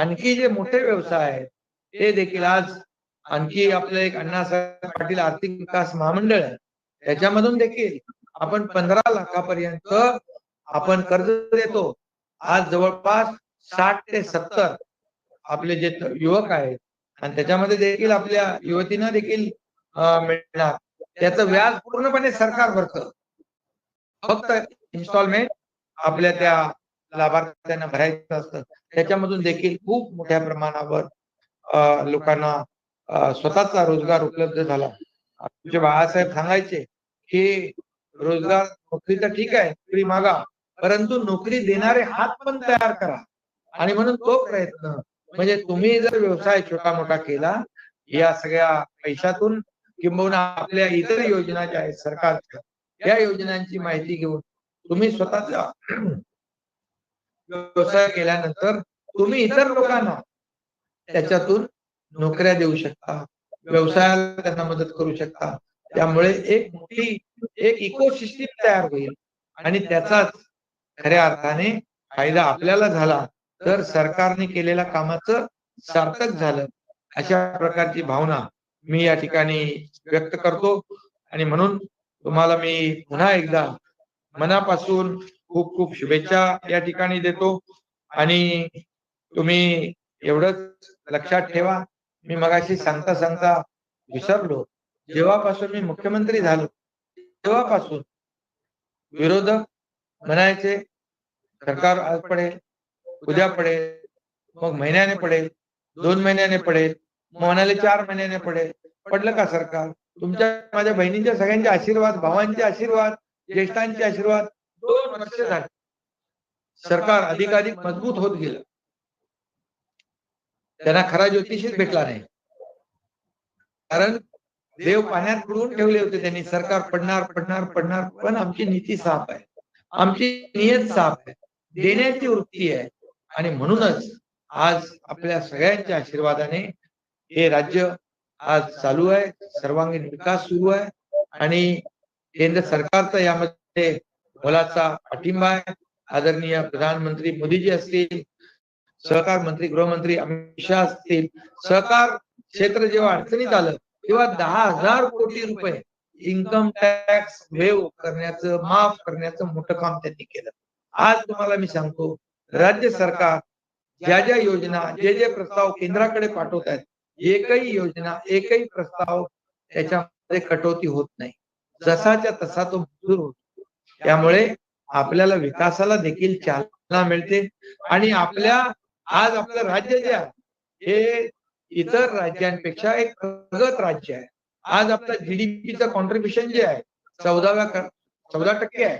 आणखी जे मोठे व्यवसाय आहेत ते देखील आज आणखी आपलं एक अण्णासाहेब पाटील आर्थिक विकास महामंडळ आहे त्याच्यामधून देखील आपण पंधरा लाखापर्यंत आपण कर्ज देतो. आज जवळपास साठ ते सत्तर आपले जे युवक आहेत आणि त्याच्यामध्ये देखील आपल्या युवतींना देखील मिळणार. त्याचं व्याज पूर्णपणे सरकार भरतं. फक्त इन्स्टॉलमेंट आपल्या त्या लाभार्थ्यांना भरायचं असतं. त्याच्यामधून देखील खूप मोठ्या प्रमाणावर लोकांना स्वतःचा रोजगार उपलब्ध झाला. आमचे बाळासाहेब सांगायचे की रोजगार नोकरी तर ठीक आहे नोकरी मागा परंतु नोकरी देणारे हात पण तयार करा. आणि म्हणून तो प्रयत्न म्हणजे तुम्ही जर व्यवसाय छोटा मोठा केला या सगळ्या पैशातून किंबहुना आपल्या इतर योजना ज्या आहेत सरकारच्या या योजनांची माहिती घेऊन तुम्ही स्वतःचा व्यवसाय केल्यानंतर तुम्ही इतर लोकांना त्याच्यातून नोकऱ्या देऊ शकता व्यवसायाला त्यांना मदत करू शकता. त्यामुळे एक मोठी एक इकोसिस्टीम तयार होईल आणि त्याचाच खऱ्या अर्थाने फायदा आपल्याला झाला तर सरकारने केलेल्या कामाचं सार्थक झालं अशा प्रकारची भावना मी या ठिकाणी व्यक्त करतो. आणि म्हणून तुम्हाला मी पुन्हा एकदा मनापासून खूप खूप शुभेच्छा या ठिकाणी देतो. आणि तुम्ही एवढंच लक्षात ठेवा. मी मगाशी सांगता सांगता विसरलो. जेव्हापासून मी मुख्यमंत्री झालो तेव्हापासून विरोधक म्हणायचे सरकार आज पडेल उद्या पडेल मग महिन्याने पडेल दोन महिन्याने पडेल मग म्हणाले चार महिन्याने पडेल. पडलं का सरकार? तुमच्या माझ्या बहिणींच्या सगळ्यांचे आशीर्वाद भावांचे आशीर्वाद ज्येष्ठांचे आशीर्वाद दोन वर्ष झाले. सरकार अधिकाधिक मजबूत होत गेलं. त्यांना खरा ज्योतिषीच भेटला नाही. कारण देव पाण्यात बुडवून ठेवले होते त्यांनी. सरकार पडणार पडणार पडणार. पण आमची नीती साफ आहे. आमची नियत साफ आहे. देण्याची वृत्ती आहे. आणि म्हणूनच आज आपल्या सगळ्यांच्या आशीर्वादाने हे राज्य आज चालू आहे. सर्वांगीण विकास सुरू आहे. आणि केंद्र सरकारचा यामध्ये मोलाचा पाठिंबा आहे. आदरणीय प्रधानमंत्री मोदीजी असतील सहकार मंत्री गृहमंत्री अमित शहा असतील सहकार क्षेत्र जेव्हा अडचणीत आलं तेव्हा दहा हजार कोटी रुपये इन्कम टॅक्स वेव करण्याचं माफ करण्याचं मोठं काम त्यांनी केलं. आज तुम्हाला मी सांगतो राज्य सरकार ज्या ज्या योजना जे जे प्रस्ताव केंद्राकडे पाठवत आहेत एकही योजना एकही प्रस्ताव त्याच्यामध्ये कटोती होत नाही. जसाच्या तसा तो मंजूर होतो. त्यामुळे आपल्याला विकासाला देखील चालना मिळते. आणि आपल्या आज आपलं राज्य जे आहे हे इतर राज्यांपेक्षा एक प्रगत राज्य आहे. आज आपलं जीडीपीचं कॉन्ट्रीब्युशन जे आहे चौदाव्या चौदा टक्के आहे.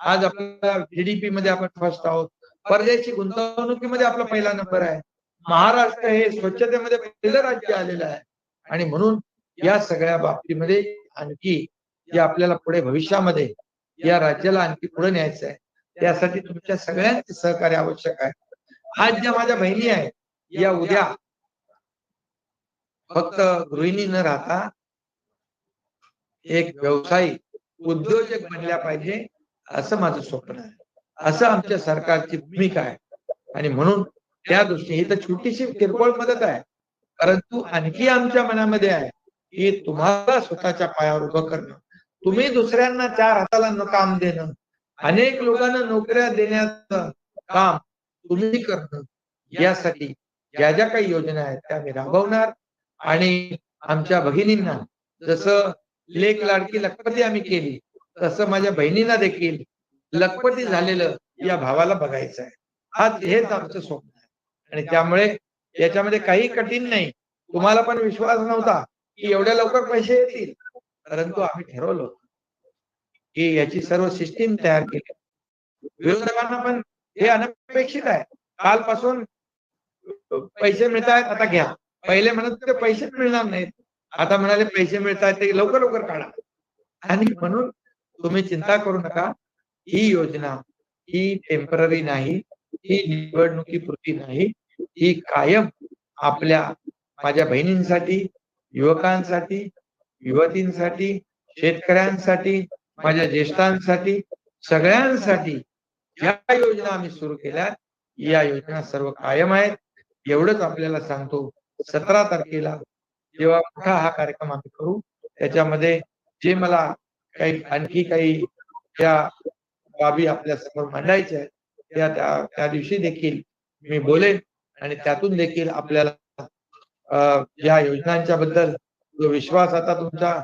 आज आपल्या जीडीपी मध्ये आपण फर्स्ट आहोत. परदेशी गुंतवणुकीमध्ये आपला पहिला नंबर आहे. महाराष्ट्र हे स्वच्छतेमध्ये पहिलं राज्य आलेलं आहे. आणि म्हणून या सगळ्या बाबतीमध्ये आणखी जे आपल्याला पुढे भविष्यामध्ये या राज्याला आणखी पुढे न्यायचं आहे. त्यासाठी तुमच्या सगळ्यांचे सहकार्य आवश्यक आहे. आज ज्या माझ्या बहिणी आहेत या उद्या फक्त गृहिणी न राहता एक व्यावसायिक उद्योजक बनल्या पाहिजे असं माझं स्वप्न आहे. असं आमच्या सरकारची भूमिका आहे. आणि म्हणून त्या दृष्टीने ही तर छोटीशी किरकोळ मदत आहे. परंतु आणखी आमच्या मनामध्ये आहे की तुम्हाला स्वतःच्या पायावर उभं करणं. तुम्ही दुसऱ्यांना चार हाताला काम देणं अनेक लोकांना नोकऱ्या देण्याचं काम तुम्ही करणं यासाठी ज्या ज्या काही योजना आहेत त्या आम्ही राबवणार. आणि आमच्या भगिनींना जसं लेख लाडकी लखपती आम्ही केली तसं माझ्या बहिणींना देखील लखपती झालेलं या भावाला बघायचं आहे. आज हेच आमचं स्वप्न आहे. आणि त्यामुळे याच्यामध्ये काही कठीण नाही. तुम्हाला पण विश्वास नव्हता की एवढ्या लवकर पैसे येतील. परंतु आम्ही ठरवलं होतं की याची सर्व सिस्टीम तयार केली. विरोधकांना पण हे अनपेक्षित आहे. कालपासून पैसे मिळत आहेत आता घ्या. पहिले म्हणत ते पैसेच मिळणार नाहीत. आता म्हणाले पैसे मिळत आहेत ते लवकर लवकर काढा. आणि म्हणून तुम्ही चिंता करू नका. ही योजना ही टेंपररी नाही. ही निवडणुकीपुरती नाही. ही कायम आपल्या माझ्या बहिणींसाठी युवकांसाठी युवतींसाठी शेतकऱ्यांसाठी माझ्या ज्येष्ठांसाठी सगळ्यांसाठी ज्या योजना आम्ही सुरू केल्या या योजना सर्व कायम आहेत. एवढंच आपल्याला सांगतो सतरा तारखेला जेव्हा मोठा हा कार्यक्रम आम्ही करू त्याच्यामध्ये जे मला काही आणखी काही त्या बाबी आपल्यासमोर मांडायच्या आहेत त्या त्या दिवशी देखील मी बोलेन आणि त्यातून देखील आपल्याला या योजनांच्या बद्दल जो विश्वास आता तुमचा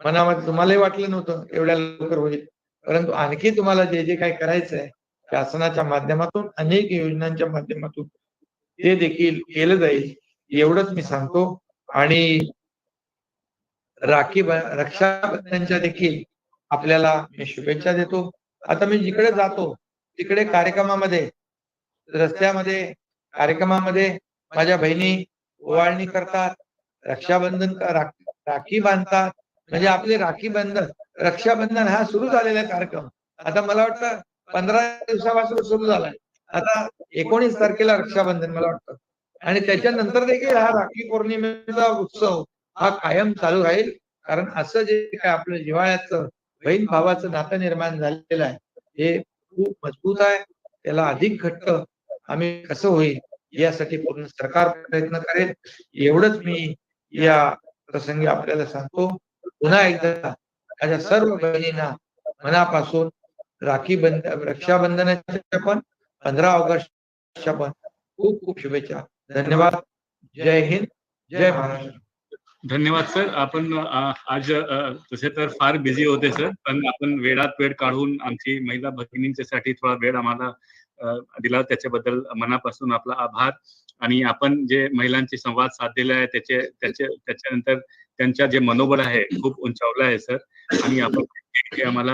मनामध्ये तुम्हालाही वाटलं नव्हतं एवढ्या लवकर होईल. परंतु आणखी तुम्हाला जे जे काही करायचं आहे शासनाच्या माध्यमातून अनेक योजनांच्या माध्यमातून ते देखील केलं जाईल एवढंच मी सांगतो. आणि राखी रक्षाबंधनच्या देखील आपल्याला मी शुभेच्छा देतो. आता मी जिकडे जातो तिकडे कार्यक्रमामध्ये रस्त्यामध्ये कार्यक्रमामध्ये माझ्या बहिणी ओवाळणी करतात रक्षाबंधन राखी बांधतात म्हणजे आपले राखी बंधन रक्षाबंधन हा सुरू झालेला कार्यक्रम. आता मला वाटतं पंधरा दिवसापासून सुरू झालाय. आता एकोणीस तारखेला रक्षाबंधन मला वाटतं. आणि त्याच्यानंतर देखील हा राखी पौर्णिमेचा उत्सव हा कायम चालू राहील. कारण असं जे काय आपलं जिव्हाळ्याचं बहीण भावाचं नातं निर्माण झालेलं आहे हे खूप मजबूत आहे. त्याला अधिक घट्ट आम्ही कसं होईल यासाठी पूर्ण सरकार प्रयत्न करेल. एवढंच मी या प्रसंगी आपल्याला सांगतो. पुन्हा एकदा माझ्या सर्व बहिणींना मनापासून राखी बंध रक्षाबंधनाच्या पण पंधरा ऑगस्टच्या पण खूप खूप शुभेच्छा. धन्यवाद. जय हिंद. जय महाराष्ट्र. धन्यवाद सर. आपण आज तसे तर फार बिझी होते सर. पण आपण वेळात वेळ काढून आमची महिला भगिनींच्यासाठी थोडा वेळ आम्हाला दिला. त्याच्याबद्दल मनापासून आपला आभार. आणि आपण जे महिलांची संवाद साधलेला आहे त्याचे त्याचे त्याच्यानंतर त्यांच्या जे मनोबल आहे खूप उंचावलं आहे सर. आणि आपण आम्हाला